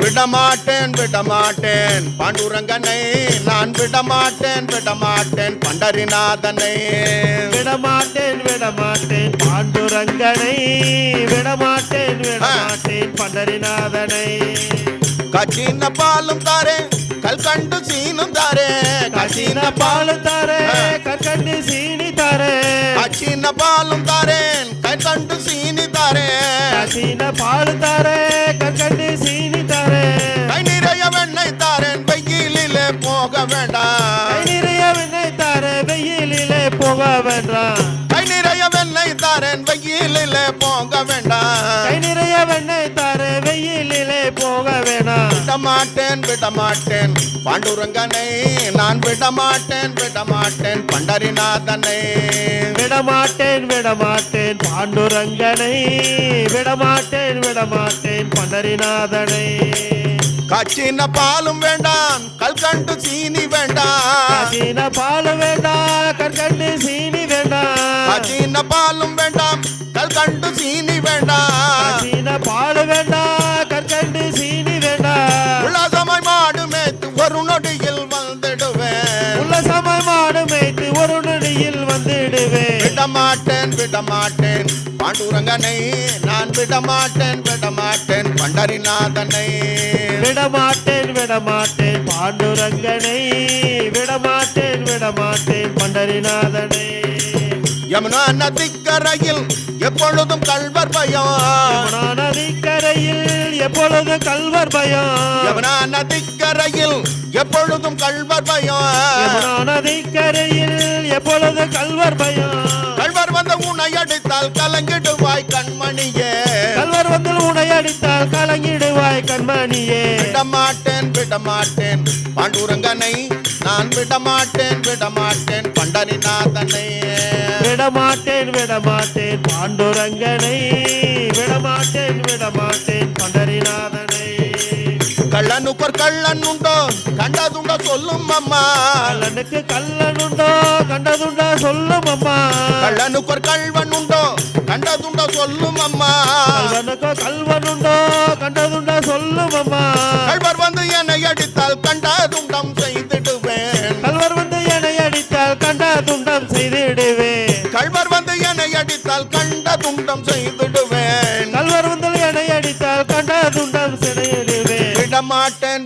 விடமாட்டேன் விடமாட்டேன். பாண்டுரங்கனை நான் விடமாட்டேன் விடமாட்டேன். பண்டரிநாதனை. விடமாட்டேன் விடமாட்டேன். பாண்டுரங்கனை விடமாட்டேன் விடமாட்டேன். பண்டரிநாதனை. கச்சின பாலும் தாரேன் கல்கண்டு சீனும் தாரேன் கசின பாலு தாரே கற்கண்டு சீனி தாரே. கச்சின பாலும் தாரேன் கல்கண்டு சீனி தாரேன் கசின பாலு தாரே கற்கண்டு சீனி வேண்டாம் நிறைய வெண்ணெய் தாரே வெயிலிலே போக வேண்டாம் கை நிறைய வெண்ணெய் தாரேன் வெயிலிலே போக வேண்டாம் கை நிறைய வெண்ணெய் தாரே வெயிலிலே போக வேணாம் விடமாட்டேன் விடமாட்டேன். பாண்டுரங்கனை நான் விடமாட்டேன் விடமாட்டேன். பண்டரிநாதனை. விடமாட்டேன் விடமாட்டேன். பாண்டுரங்கனை விடமாட்டேன் விடமாட்டேன். பண்டரிநாதனை. கச்சின பாலும் வேண்டாம் கல்கண்டு சீனி வேண்டாம். கசின பால் வேண்டாம் கற்கண்டு சீனி வேண்டாம். கச்சின பாலும் வேண்டாம் கல்கண்டு சீனி வேண்டாம். கசின பால் வேண்டாம் கற்கண்டு சீனி வேண்டாம். உலகமாய் மாடு மேய்த்து ஒரு நொடியில் வந்துடுவேன் உல்லசமாய் மாடு மேய்த்து ஒரு நொடியில் விடமாட்டேன் விடமாட்டேன். பாண்டுரங்கனை நான் விடமாட்டேன் விடமாட்டேன். பண்டரிநாதனை. விடமாட்டேன் விடமாட்டேன். பாண்டுரங்கனை விடமாட்டேன் விடமாட்டேன். பண்டரிநாதனை. யமுனா நதிக்கரையில் எப்பொழுதும் கல்வர் பயம். யமுனா நதிக்கரையில் எப்பொழுது கல்வர் பயம். யமுனா நதிக்கரையில் எப்பொழுதும் கல்வர் பயம். யமுனா நதிக்கரையில் எப்பொழுது கல்வர் பயம். அடித்தால் கலங்கிடுவாய் கண்மணியே. கல்வர் வந்து உனை அடித்தால் கலங்கிடுவாய் கண்மணியே. விடமாட்டேன் விடமாட்டேன். பாண்டுரங்கனை நான் விடமாட்டேன் விடமாட்டேன். பண்டரிநாதனை விடமாட்டேன் விடமாட்டேன். பாண்டுரங்கனை விடமாட்டேன் விடமாட்டேன். பண்டரிநாதனை கள்ளனுக்கொர் கள்ளன் உண்டோ கண்டதுண்டோ சொல்லும் அம்மா. கல்லனுக்கு கல்லனுண்டோ கண்டதுண்டா சொல்லும் அம்மா. கள்ளனுக்கொர் கள்வன் உண்டோ கண்டதுண்டோ சொல்லும் அம்மா. கல்வனுக்கோ கல்வனுண்டோ கண்டதுண்டா சொல்லும் அம்மா. கள்வர் வந்து என்னை அடித்தால் கண்டதுண்டம் செய்திடுவேன். கல்வர் வந்து என்னை அடித்தால் கண்டா துண்டம் செய்திடுவேன். கள்வர் வந்து என்னை அடித்தால் கண்ட துண்டம் செய்திடுவேன். கல்வர் வந்து என்னை அடித்தால் கண்டா துண்டம் செய்திடுவேன். விடமாட்டேன்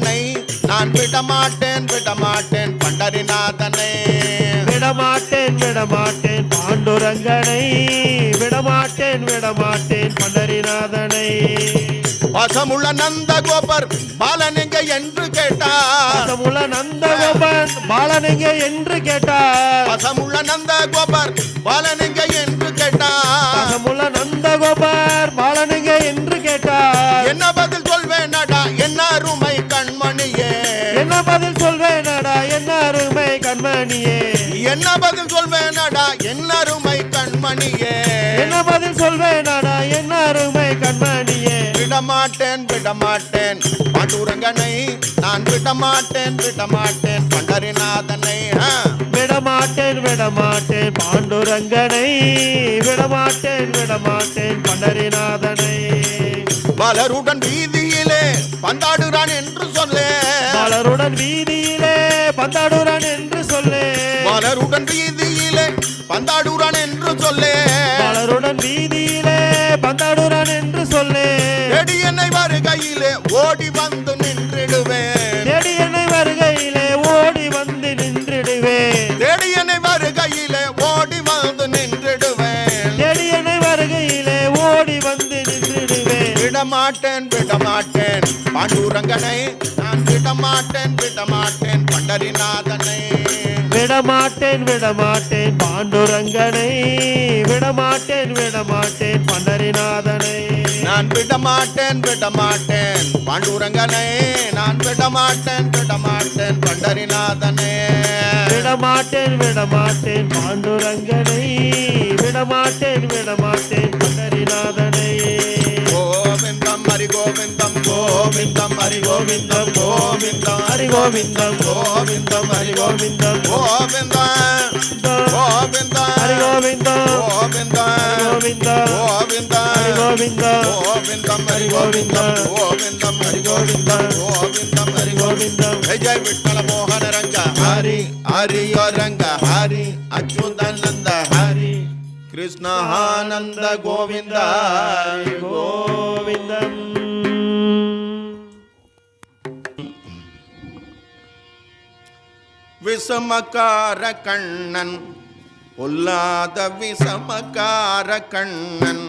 பாண்டுரங்கனை நான் விடமாட்டேன் விடமாட்டேன் பண்டரிநாதனை. விடமாட்டேன் விடமாட்டேன் பாண்டுரங்கனை. விடமாட்டேன் விடமாட்டேன் பண்டரிநாதனை. வசமுள்ள நந்த கோபர் பாலன் எங்க என்று கேட்டார். பாசமுள்ள நந்தகோபன் பாலனெங்க என்று கேட்டார். வசமுள்ள நந்த கோபர் பாலன் எங்க என்று கேட்டார். பாசமுள்ள சொல்வேனடா என்ன அருமை கண்மணியே. என்ன பதில் சொல்வேனடா என்ன அருமை கண்மணியே. என்ன பதில் சொல்வேனடா என்ன அருமை கண்மணியே. விடமாட்டேன் விடமாட்டேன். பாண்டுரங்கனை நான் விடமாட்டேன் விடமாட்டேன். பண்டரிநாதனை ஆ. விடமாட்டேன் விடமாட்டேன். பாண்டுரங்கனை விடமாட்டேன் விடமாட்டேன். பண்டரிநாதனை. மலருடன் வீதியிலே பந்தாடுறான் என்று சொல்லே மலருடன் வீதியிலே மலருடன் வீதியிலே பந்தாடுறான் என்று சொல்லே. மலருடன் வீதியிலே பந்தாடுறான் என்று சொல்லு. செடி என்னை வருகையிலே ஓடி வந்து நின்றிடுவேன். தேடி என்னை வருகையிலே ஓடி வந்து நின்றிடுவேன். தேடி என்னை வருகையிலே ஓடி வந்து நின்றிடுவேன். தேடி என்னை வருகையிலே ஓடி வந்து நின்றிடுவேன். விடமாட்டேன் விடமாட்டேன். பாண்டூரங்கனை நான் விடமாட்டேன் விடமாட்டேன் பண்டரிநாதனை. விடமாட்டேன் விடமாட்டேன். பாண்டுரங்கனை விடமாட்டேன் விடமாட்டேன். பண்டரிநாதனை. நான் விடமாட்டேன் விடமாட்டேன். பாண்டூரங்கனை நான் விடமாட்டேன் விடமாட்டேன். பண்டரிநாதனை. விடமாட்டேன் விடமாட்டேன். பாண்டுரங்கனை விடமாட்டேன் விடமாட்டேன். கோவிந்தம் ஹரி கோவிந்தம் கோவிந்தம் ஹரி கோவிந்தம் கோவிந்தம் ஹரி கோவிந்தம் கோவிந்தம் கோவிந்தம் ஹரி கோவிந்தம் கோவிந்தம் கோவிந்தம் கோவிந்தம் ஹரி கோவிந்தம் கோவிந்தம் ஹரி கோவிந்தம் கோவிந்தம் ஹரி கோவிந்தம் கோவிந்தம் ஹரி கோவிந்தம் ஜெய் ஜெய் விட்டல மோகன ரங்க ஹரி ஹரி ரங்க ஹரி அச்சுதானந்த ஹரி கிருஷ்ணானந்த கோவிந்த. ஹரி கோவிந்தம் விஷமக்கார கண்ணன் பொல்லாத விஷமக்கார கண்ணன்.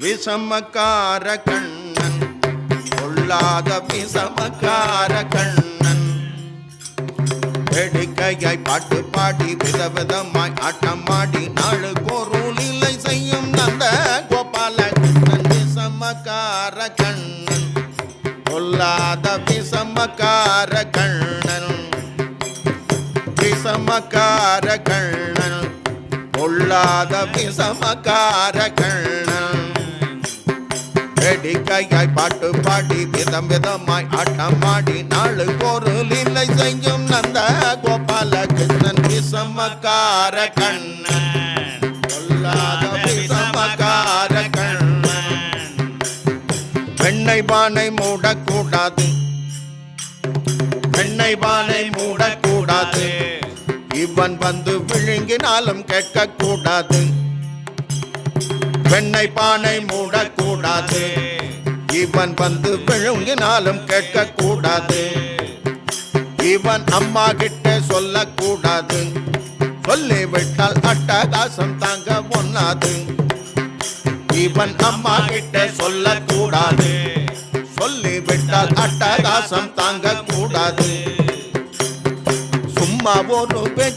விஷமக்கார கண்ணன் பொல்லாத விஷமக்கார கண்ணன். வேடிக்கையாய் பாட்டு பாடி விதவிதமாய் ஆட்டமாடி நாளுக்கு ஒரு லீலை செய்யும் நந்த கோபால கண்ணன் விஷமக்கார கண்ணன் பொல்லாத விஷமக்கார விஷமக்கார கண்ணன் பொல்லாத விஷமக்கார கண்ணன் வேடிக்கையாய் பாட்டு பாடி விதம் விதமாய் ஆட்டமாடி நாலு பொருள் இல்லை செய்யும் நந்த கோபால கிருஷ்ணன் விஷமக்கார கண்ணன் பொல்லாத விஷமக்கார கண்ணன் பெண்ணை பானை மூடக்கூடாது. பெண்ணை பானை மூடக்கூடாது. இவன் வந்து விழுங்கினாலும் கேட்க கூடாது வெண்ணை பானை மூடக்கூடாது. இவன் வந்து விழுங்கினாலும் கேட்க கூடாது இவன் அம்மா கிட்ட சொல்லக்கூடாது. சொல்லி விட்டால் அட்டகாசம் தாங்க ஒன்னாது இவன் அம்மா கிட்ட சொல்லக்கூடாது. சொல்லி விட்டால் அட்டகாசம் தாங்க கூடாது சும்மா ஒரு பேச்சு